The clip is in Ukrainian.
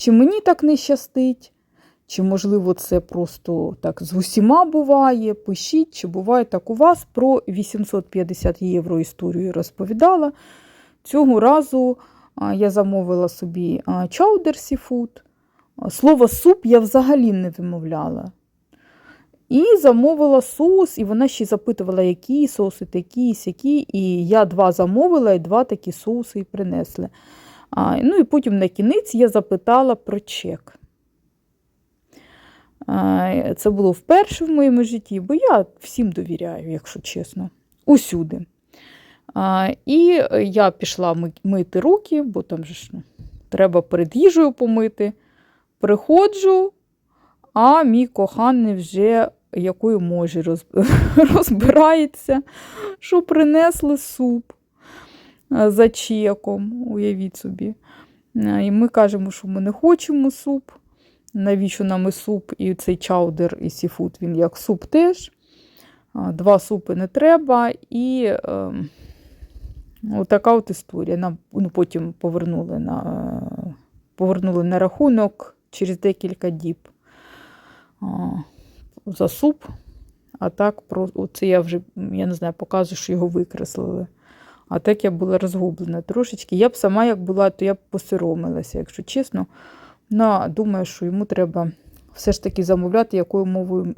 Чи мені так не щастить, чи, можливо, це просто так з усіма буває. Пишіть, чи буває так у вас. Про 850 євро історію розповідала. Цього разу я замовила собі чаудер сіфуд. Слово суп я взагалі не вимовляла. І замовила соус, і вона ще запитувала, які соуси, такі, сякі. І я два замовила, і два такі соуси і принесли. Ну і потім на кінець я запитала про чек. Це було вперше в моєму житті, бо я всім довіряю, якщо чесно, усюди. І я пішла мити руки, бо там же ж ну, треба перед їжею помити. Приходжу, а мій коханий вже якою може розбирається, що принесли суп за чеком, уявіть собі. Е, І ми кажемо, що ми не хочемо суп. Навіщо нам і суп, і цей чаудер, і сіфуд, він як суп теж. Два супи не треба. І е, отака от історія. Нам ну, потім повернули на, е, повернули на рахунок через декілька діб а, за суп. А так, про, оце я вже, я не знаю, показую, що його викреслили. А так я була розгублена трошечки. Я б сама як була, то я б посоромилася, якщо чесно. Ну, думаю, що йому треба все ж таки замовляти, якою мовою